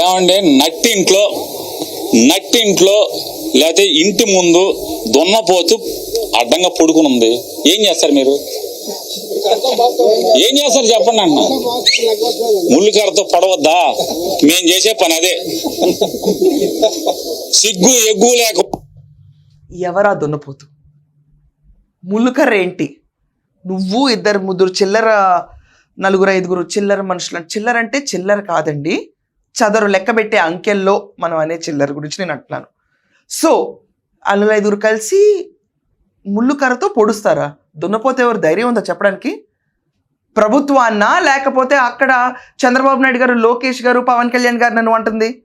ఏమంటే నట్టింట్లో నట్టింట్లో లేకపోతే ఇంటి ముందు దున్నపోతు అడ్డంగా పడుకుని ఉంది. ఏం చేస్తారు మీరు? ఏం చేస్తారు చెప్పండి అన్న. ముళ్ళుకరతో పడవద్దా? మేం చేసే పని అదే. సిగ్గు ఎగ్గు లేక ఎవరా దున్నపోతు? ముళ్ళుకర్ర ఏంటి? నువ్వు ఇద్దరు ముగ్గురు చిల్లర నలుగురు ఐదుగురు చిల్లర మనుషులు చిల్లర అంటే చిల్లర కాదండి. చదరు లెక్క పెట్టే అంకెల్లో మనం అనే చిల్లర గురించి నేను అంటున్నాను. సో అల్లుల ఐదుగురు కలిసి ముళ్ళు కర్రతో పొడుస్తారా? దున్నపోతే ఎవరు ధైర్యం ఉందా చెప్పడానికి? ప్రభుత్వాన్న? లేకపోతే అక్కడ చంద్రబాబు నాయుడు గారు లోకేష్ గారు పవన్ కళ్యాణ్ గారు నన్ను అంటుంది.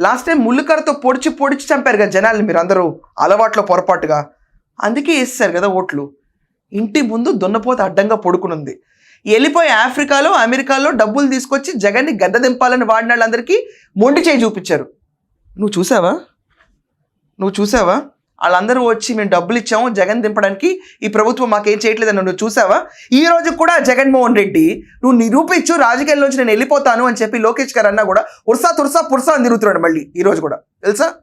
లాస్ట్ టైం ముళ్ళుకరతో పొడిచి పొడిచి చంపారు కదా జనాల్ని మీరు అందరూ అలవాట్లో పొరపాటుగా. అందుకే వేస్తారు కదా ఓట్లు. ఇంటి ముందు దున్నపోత అడ్డంగా పడుకునుంది. వెళ్ళిపోయి ఆఫ్రికాలో అమెరికాలో డబ్బులు తీసుకొచ్చి జగన్ని గద్ద దింపాలని వాడిన వాళ్ళందరికీ మొండి చేయి చూపించారు. నువ్వు చూసావా? నువ్వు చూసావా? వాళ్ళందరూ వచ్చి మేము డబ్బులు ఇచ్చాము జగన్ దింపడానికి ఈ ప్రభుత్వం మాకేం చేయట్లేదని నువ్వు చూసావా? ఈ రోజు కూడా జగన్మోహన్ రెడ్డి నువ్వు నిరూపించు రాజకీయాల్లోంచి నేను వెళ్ళిపోతాను అని చెప్పి లోకేష్ గారు అన్నా కూడా ఉర్సా తుర్సా పుర్సా అని తిరుగుతున్నాడు మళ్ళీ ఈ రోజు కూడా. తెలుసా?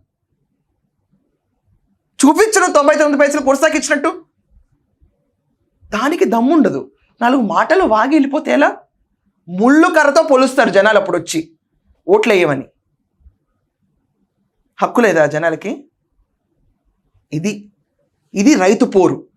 చూపించను తొంభై తొమ్మిది పైసలు పుర్సాకి ఇచ్చినట్టు. దానికి దమ్ముండదు. నాలుగు మాటలు వాగి వెళ్ళిపోతే ఎలా? ముళ్ళు కర్రతో పొలుస్తారు జనాలు అప్పుడు వచ్చి. ఓట్లు వేయమని హక్కు లేదా జనాలకి? ఇది. ఇది రైతు పోరు.